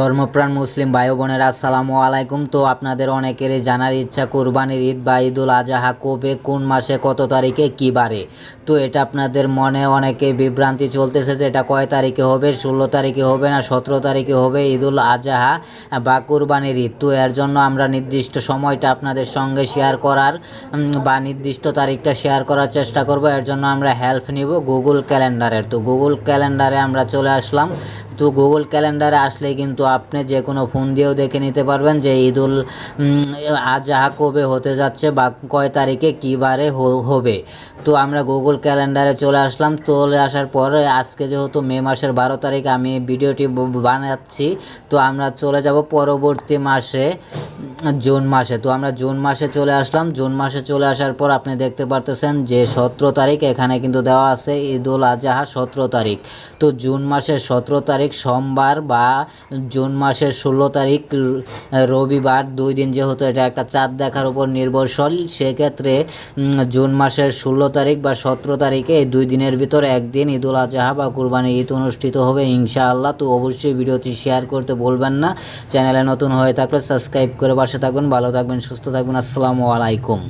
ধর্মপ্রাণ মুসলিম ভাই বোনের, আসসালামু আলাইকুম। তো আপনাদের অনেকেরই জানার ইচ্ছা, কোরবানির ঈদ বা ঈদুল আজাহা কবে, কোন মাসে, কত তারিখে, কী বারে? তো এটা আপনাদের মনে অনেকে বিভ্রান্তি চলতেছে যে এটা কয় তারিখে হবে, ষোলো তারিখে হবে না, সতেরো তারিখে হবে ঈদুল আজাহা বা কোরবানির ঈদ। তো এর জন্য আমরা নির্দিষ্ট সময়টা আপনাদের সঙ্গে শেয়ার করার বা নির্দিষ্ট তারিখটা শেয়ার করার চেষ্টা করব। এর জন্য আমরা হেল্প নিব গুগল ক্যালেন্ডারের। তো গুগল ক্যালেন্ডারে আমরা চলে আসলাম। তো গুগল ক্যালেন্ডারে আসলে কিন্তু আপনি যে কোনো ফোন দিয়েও দেখে নিতে পারবেন যে ঈদুল আজহা কবে হতে যাচ্ছে বা কয় তারিখে কী বারে হবে। তো আমরা গুগল ক্যালেন্ডারে চলে আসলাম। চলে আসার পর আজকে যেহেতু মে মাসের বারো তারিখ আমি ভিডিওটি বানাচ্ছি, তো আমরা চলে যাব পরবর্তী মাসে। জুন মাসে। তো আমরা জুন মাসে চলে আসলাম। জুন মাসে চলে আসার পর আপনি দেখতে পারতেছেন যে সতেরো তারিখ, এখানে কিন্তু দেওয়া আছে ঈদুল আজহা সতেরো তারিখ। তো জুন মাসের সতেরো তারিখ সোমবার বা জুন মাসের ষোলো তারিখ রবিবার, দুই দিন যেহেতু এটা একটা চাঁদ দেখার উপর নির্ভরশীল, সেক্ষেত্রে জুন মাসের ষোলো তারিখ বা সতেরো তারিখে এই দুই দিনের ভিতর একদিন ঈদুল আজহা বা কুরবানি ঈদ অনুষ্ঠিত হবে ইনশাআল্লাহ। তো অবশ্যই ভিডিওটি শেয়ার করতে বলবেন না। চ্যানেলে নতুন হয়ে থাকলে সাবস্ক্রাইব করে পাশে থাকবেন ভালো থাকবেন সুস্থ থাকবেন আসসালামু আলাইকুম।